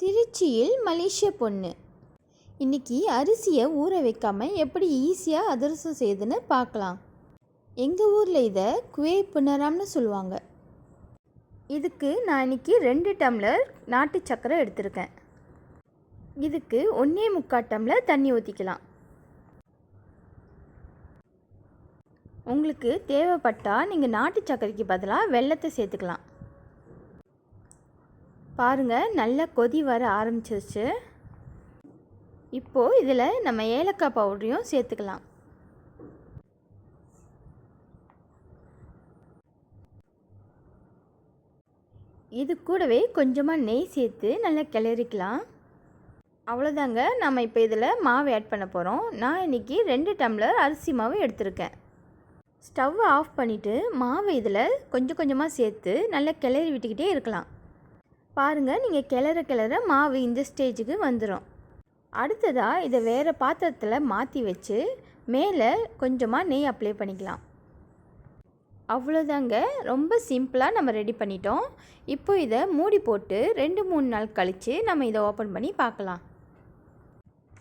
திருச்சியில் மலேசிய பொண்ணு. இன்னைக்கு அரிசியை ஊற வைக்காமல் எப்படி ஈஸியாக அதிரசம் செய்யுதுன்னு பார்க்கலாம். எங்கள் ஊரில் இதை குவே புனராம்னு சொல்லுவாங்க. இதுக்கு நான் இன்னைக்கு ரெண்டு டம்ளர் நாட்டு சர்க்கரை எடுத்திருக்கேன். இதுக்கு ஒன்றே முக்கால் டம்ளர் தண்ணி ஊற்றிக்கலாம் உங்களுக்கு தேவைப்பட்டால் நீங்கள் நாட்டு சர்க்கரைக்கு பதிலாக வெள்ளத்தை சேர்த்துக்கலாம். பாருங்கள் நல்லா கொதி வர ஆரம்பிச்சிருச்சு. இப்போது இதில் நம்ம ஏலக்காய் பவுடரையும் சேர்த்துக்கலாம். இது கூடவே கொஞ்சமாக நெய் சேர்த்து நல்லா கிளறிக்கலாம். அவ்வளோதாங்க நம்ம இப்போ இதில் மாவு ஆட் பண்ண போகிறோம் நான் இன்றைக்கி ரெண்டு டம்ளர் அரிசி மாவு எடுத்திருக்கேன். ஸ்டவ்வை ஆஃப் பண்ணிவிட்டு மாவு இதில் கொஞ்சம் கொஞ்சமாக சேர்த்து நல்லா கிளறி விட்டுக்கிட்டே இருக்கலாம். பாருங்கள் நீங்கள் கிளற கிளற மாவு இந்த ஸ்டேஜுக்கு வந்துடும் அடுத்ததாக இதை வேறு பாத்திரத்தில் மாற்றி வச்சு மேலே கொஞ்சமாக நெய் அப்ளை பண்ணிக்கலாம். அவ்வளோதாங்க ரொம்ப சிம்பிளாக நம்ம ரெடி பண்ணிட்டோம். இப்போ இதை மூடி போட்டு ரெண்டு மூணு நாள் கழித்து நம்ம இதை ஓப்பன் பண்ணி பார்க்கலாம்.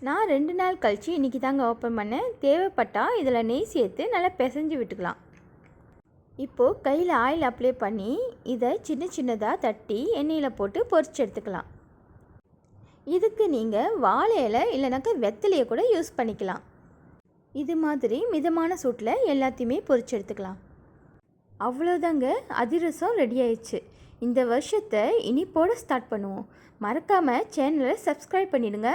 நான் ரெண்டு நாள் கழித்து இன்றைக்கி தாங்க ஓப்பன் பண்ணேன். தேவைப்பட்டால் இதில் நெய் சேர்த்து நல்லா பிசைஞ்சு விட்டுக்கலாம். இப்போது கையில் ஆயில் அப்ளை பண்ணி இதை சின்ன சின்னதாக தட்டி எண்ணெயில் போட்டு பொரிச்சு எடுத்துக்கலாம். இதுக்கு நீங்கள் வாழை இலை இல்லைனாக்கா வெத்தலையை கூட யூஸ் பண்ணிக்கலாம். இது மாதிரி மிதமான சூட்டில் எல்லாத்தையுமே பொரிச்சு எடுத்துக்கலாம். அவ்வளோதாங்க அதிரசம் ரெடி ஆயிடுச்சு. இந்த வருஷத்தை இனிப்போடு ஸ்டார்ட் பண்ணுவோம். மறக்காமல் சேனலை சப்ஸ்கிரைப் பண்ணிடுங்க.